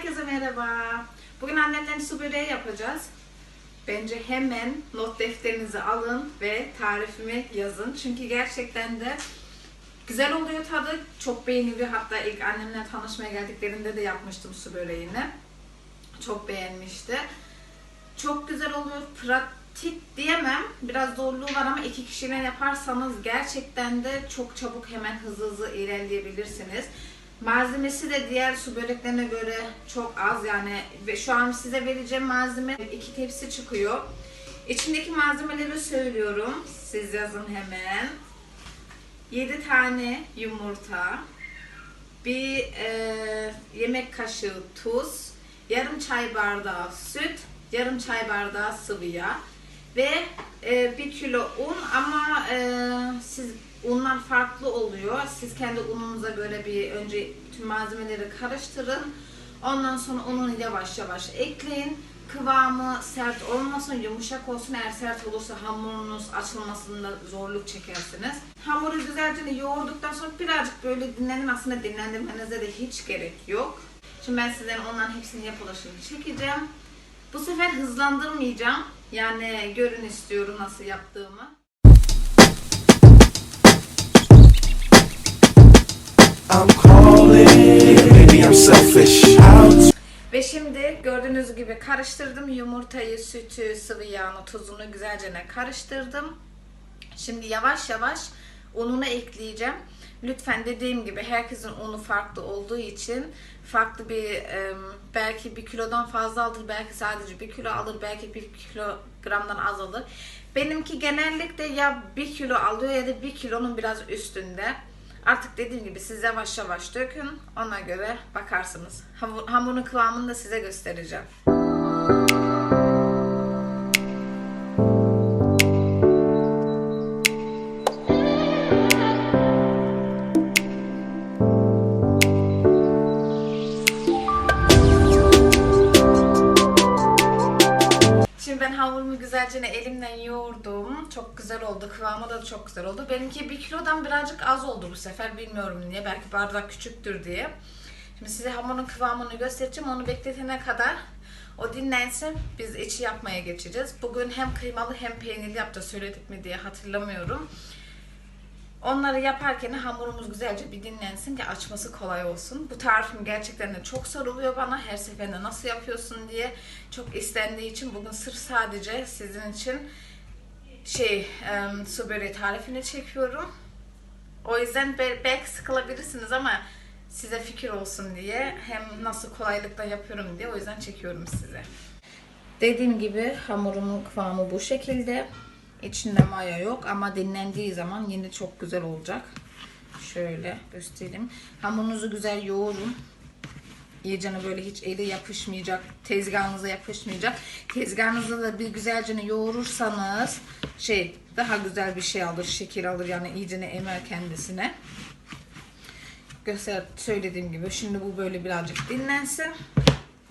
Herkese merhaba. Bugün annemden su böreği yapacağız. Bence hemen not defterinizi alın ve tarifimi yazın. Çünkü gerçekten de güzel oluyor tadı. Çok beğeniliyor. Hatta ilk annemle tanışmaya geldiklerinde de yapmıştım su böreğini. Çok beğenmişti. Çok güzel oluyor. Pratik diyemem. Biraz zorluğu var ama iki kişiyle yaparsanız gerçekten de çok çabuk hemen hızlı hızlı ilerleyebilirsiniz. Malzemesi de diğer su böreklerine göre çok az yani şu an size vereceğim malzeme iki tepsi çıkıyor. İçindeki malzemeleri söylüyorum. Siz yazın hemen. 7 tane yumurta, bir e, yemek kaşığı tuz, yarım çay bardağı süt, yarım çay bardağı sıvı yağ ve e, bir kilo un ama e, siz unlar farklı oluyor. Siz kendi ununuza göre bir önce bütün malzemeleri karıştırın. Ondan sonra ununu yavaş yavaş ekleyin. Kıvamı sert olmasın, yumuşak olsun. Eğer sert olursa hamurunuz açılmasında zorluk çekersiniz. Hamuru güzelce yoğurduktan sonra birazcık böyle dinlenin. Aslında dinlendirmenize de hiç gerek yok. Şimdi ben sizlerin onların hepsini yapılışını çekeceğim. Bu sefer hızlandırmayacağım. Yani görün istiyorum nasıl yaptığımı. Ve şimdi gördüğünüz gibi karıştırdım. Yumurtayı, sütü, sıvı yağını, tuzunu güzelce karıştırdım. Şimdi yavaş yavaş ununu ekleyeceğim. Lütfen dediğim gibi herkesin unu farklı olduğu için farklı bir belki bir kilodan fazla alır, belki sadece bir kilo alır, belki bir kilogramdan az alır. Benimki genellikle ya bir kilo alıyor ya da bir kilonun biraz üstünde. Artık dediğim gibi siz yavaş yavaş dökün. Ona göre bakarsınız. Hamur, hamurun kıvamını da size göstereceğim. Yoğurdum. Çok güzel oldu. Kıvamı da çok güzel oldu. Benimki bir kilodan birazcık az oldu bu sefer. Bilmiyorum niye. Belki bardak küçüktür diye. Şimdi size hamurun kıvamını göstereceğim. Onu bekletene kadar o dinlensin. Biz içi yapmaya geçeceğiz. Bugün hem kıymalı hem peynirli yapacağız. Söyledik mi diye hatırlamıyorum. Onları yaparken hamurumuz güzelce bir dinlensin ki açması kolay olsun. Bu tarifim gerçekten de çok soruluyor bana. Her seferinde nasıl yapıyorsun diye çok istendiği için bugün sırf sadece sizin için şey em, su böreği tarifini çekiyorum. O yüzden be- belki sıkılabilirsiniz ama size fikir olsun diye hem nasıl kolaylıkla yapıyorum diye o yüzden çekiyorum size. Dediğim gibi hamurumun kıvamı bu şekilde. İçinde maya yok ama dinlendiği zaman yine çok güzel olacak. Şöyle göstereyim. Hamurunuzu güzel yoğurun. İyicene böyle hiç eli yapışmayacak, tezgahınıza yapışmayacak. Tezgahınızı da bir güzelce yoğurursanız şey daha güzel bir şey alır, şekil alır yani iyicene emer kendisine. Göster söylediğim gibi şimdi bu böyle birazcık dinlensin.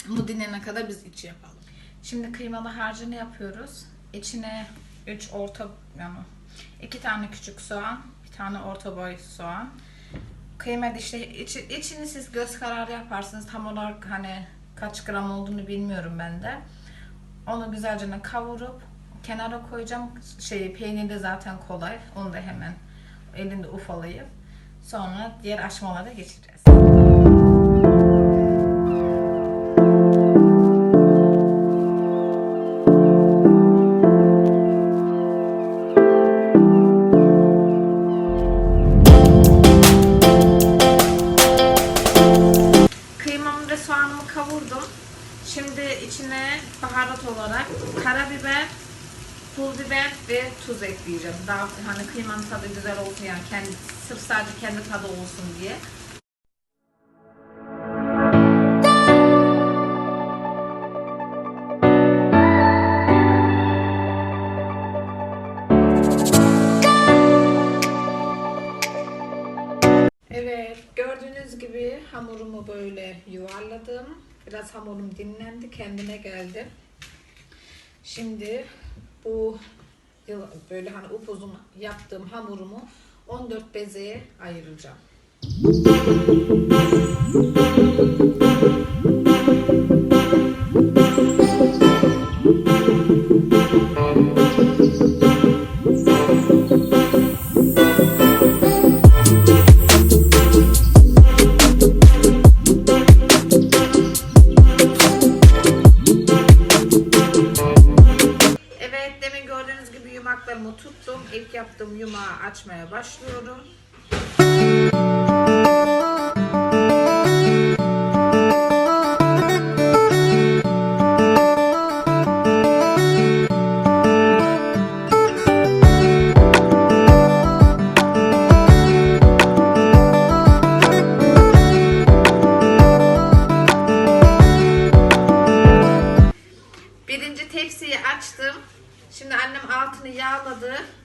Bu dinlenene kadar biz içi yapalım. Şimdi kıymalı harcını yapıyoruz. İçine 3 orta yani 2 tane küçük soğan, bir tane orta boy soğan. Kıymet işte içi, içini siz göz kararı yaparsınız. Tam olarak hani kaç gram olduğunu bilmiyorum ben de. Onu güzelce kavurup kenara koyacağım. Şey peynir de zaten kolay. Onu da hemen elinde ufalayıp sonra diğer aşamalara geçeceğiz. Tuz ekleyeceğim. Daha hani kıymanın tadı güzel olsun yani kendi, sırf sadece kendi tadı olsun diye. Evet, gördüğünüz gibi hamurumu böyle yuvarladım. Biraz hamurum dinlendi, kendine geldi. Şimdi bu böyle hani upuzun yaptığım hamurumu 14 bezeye ayıracağım. dostum. İlk yaptığım yumağı açmaya başlıyorum.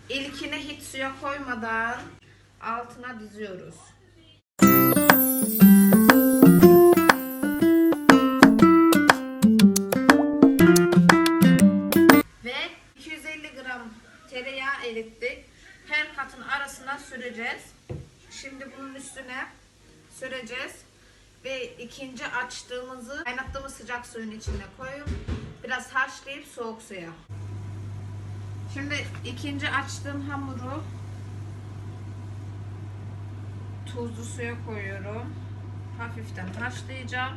İlkini hiç suya koymadan altına diziyoruz. Ve 250 gram tereyağı erittik. Her katın arasına süreceğiz. Şimdi bunun üstüne süreceğiz. Ve ikinci açtığımızı kaynattığımız sıcak suyun içine koyup biraz haşlayıp soğuk suya. Şimdi ikinci açtığım hamuru tuzlu suya koyuyorum. Hafiften haşlayacağım.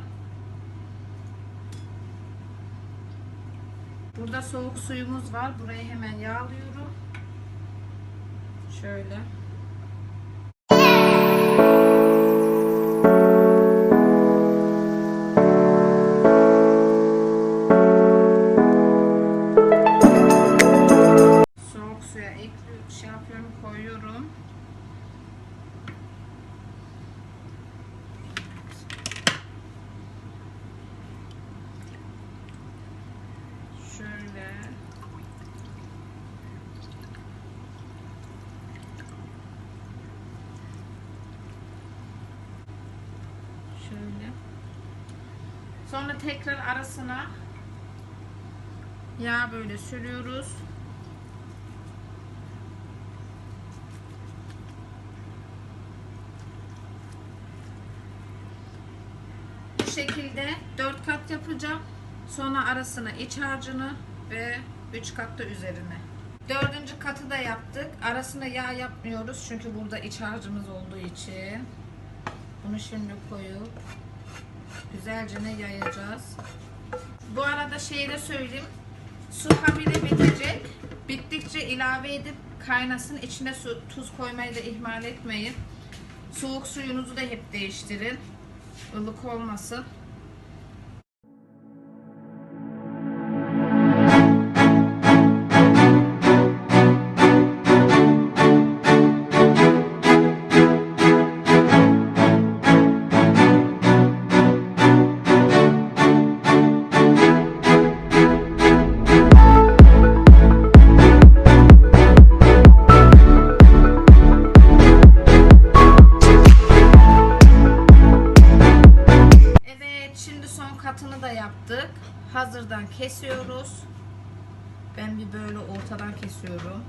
Burada soğuk suyumuz var. Burayı hemen yağlıyorum. Şöyle. Sonra tekrar arasına yağ böyle sürüyoruz. Bu şekilde 4 kat yapacağım. Sonra arasına iç harcını ve 3 kat da üzerine. Dördüncü katı da yaptık. Arasına yağ yapmıyoruz çünkü burada iç harcımız olduğu için. Bunu şimdi koyup güzelce ne yayacağız. Bu arada şeyi de söyleyeyim. Su habire bitecek. Bittikçe ilave edip kaynasın. İçine su, tuz koymayı da ihmal etmeyin. Soğuk suyunuzu da hep değiştirin. ılık olmasın. Kesiyoruz. Ben bir böyle ortadan kesiyorum.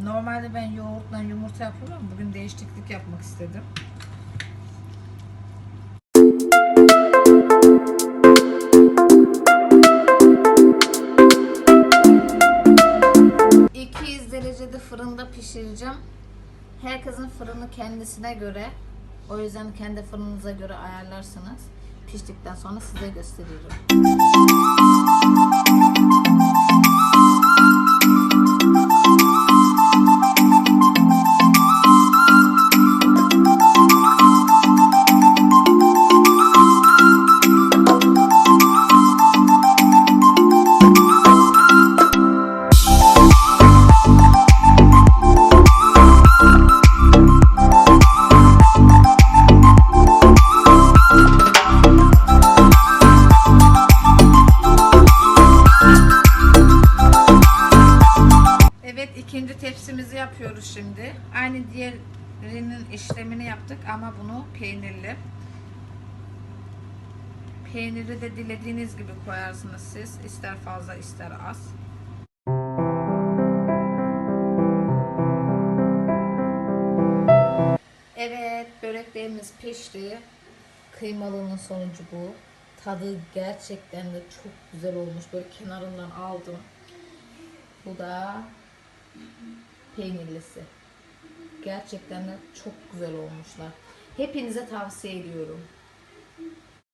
Normalde ben yoğurtla yumurta yapıyorum ama bugün değişiklik yapmak istedim. ...200 derecede fırında pişireceğim. Herkesin fırını kendisine göre. O yüzden kendi fırınınıza göre ayarlarsınız. Piştikten sonra size gösteriyorum. Tepsimizi yapıyoruz şimdi. Aynı diğerinin işlemini yaptık ama bunu peynirli. Peyniri de dilediğiniz gibi koyarsınız siz. İster fazla ister az. Böreklerimiz pişti. Kıymalının sonucu bu. Tadı gerçekten de çok güzel olmuş. Böyle kenarından aldım. Bu da peynirlisi. Gerçekten de çok güzel olmuşlar. Hepinize tavsiye ediyorum.